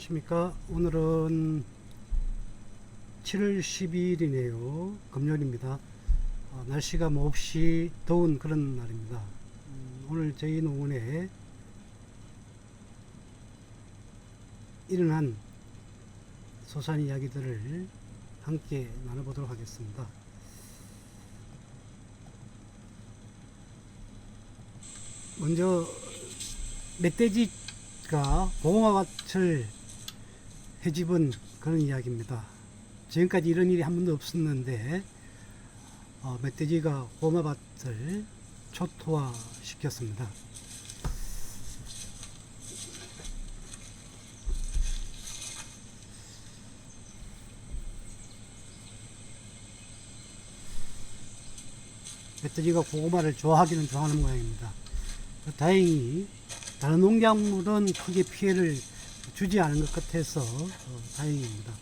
안녕하십니까. 오늘은 7월 12일이네요. 금요일입니다. 어, 날씨가 몹시 더운 그런 날입니다. 음, 오늘 저희 농원에 일어난 소소한 이야기들을 함께 나눠보도록 하겠습니다. 먼저 멧돼지가 고구마밭을 해집은 그런 이야기입니다. 지금까지 이런 일이 한 번도 없었는데 어, 멧돼지가 고구마밭을 초토화 시켰습니다. 멧돼지가 고구마를 좋아하기는 좋아하는 모양입니다. 다행히 다른 농작물은 크게 피해를 주지 않은 것 같아서 어, 다행입니다.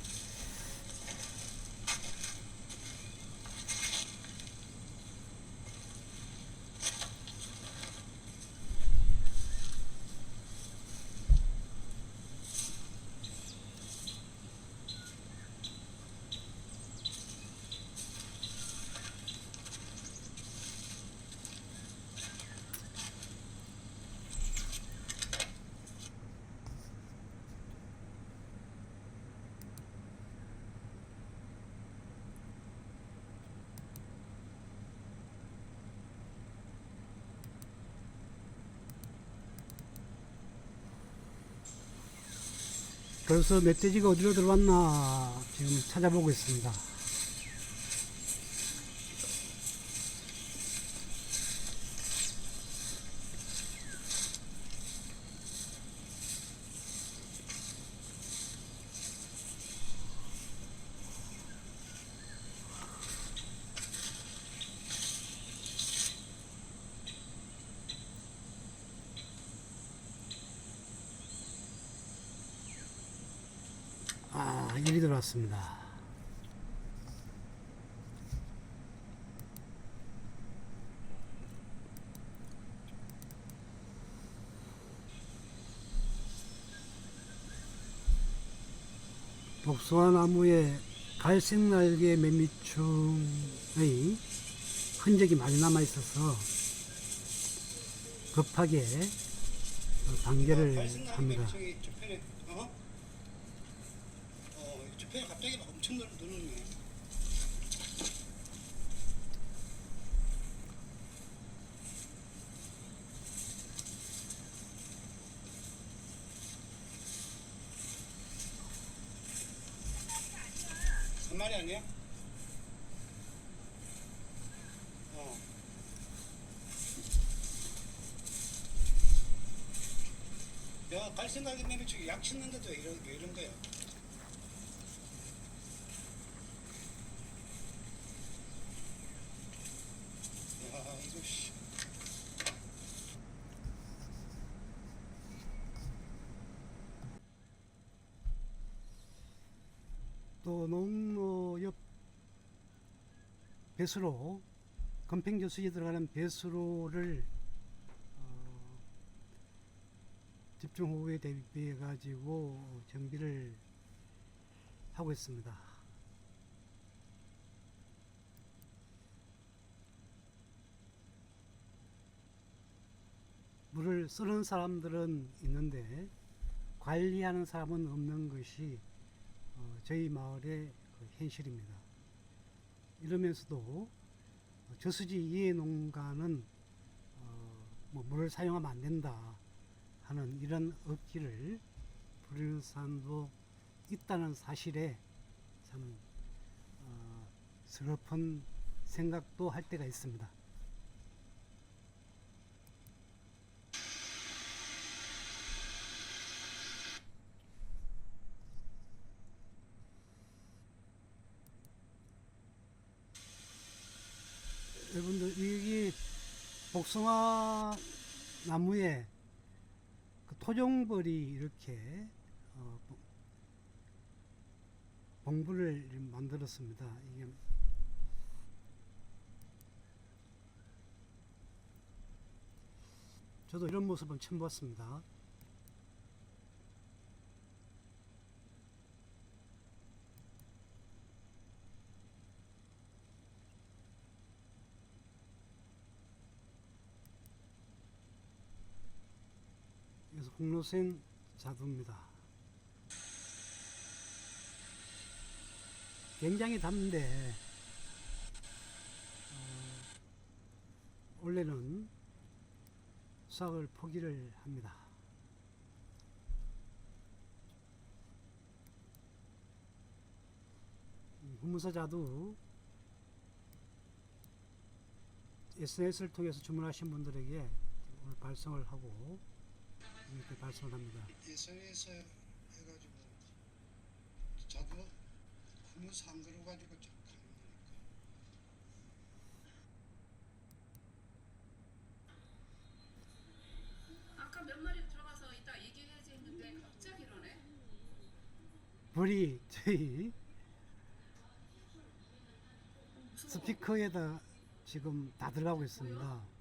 그래서 멧돼지가 어디로 들어왔나 지금 찾아보고 있습니다. 아, 일이 들어왔습니다. 복숭아 나무에 갈색 날개 매미충의 흔적이 많이 남아 있어서 급하게 단계를 합니다. 저편에 갑자기 막 엄청 늘- 늘었네. 한 마리 아니야? 어. 야, 갈색나게 내면 저기 약 치는데도 이런, 왜 이런 거야? 야, 이거 씨. 또 농로 옆 배수로 건팽저수지 들어가는 배수로를 어, 집중 호우에 대비해 가지고 정비를 하고 있습니다. 물을 쓰는 사람들은 있는데 관리하는 사람은 없는 것이 어, 저희 마을의 그 현실입니다. 이러면서도 어, 저수지 이해 농가는 어, 뭐 물을 사용하면 안 된다 하는 이런 억지를 부리는 사람도 있다는 사실에 참 어, 슬픈 생각도 할 때가 있습니다. 여러분들 여기 복숭아 나무에 그 토종벌이 이렇게 어, 봉- 봉부를 만들었습니다. 이게 저도 이런 모습은 처음 봤습니다. 북로센 자두입니다. 굉장히 담는데 어, 원래는 수확을 포기를 합니다. 음, 후문서 자두 SNS를 통해서 주문하신 분들에게 오늘 발송을 하고 이렇게 발송을 합니다. 예선에서 해가지고 자도 후문 상그러 가지고 쭉 가는 거니까. 아까 몇 마리 들어가서 이따 얘기해야지 했는데 갑자기 이러네. 불이 저희. 스피커에다 지금 다 들어가고 있습니다.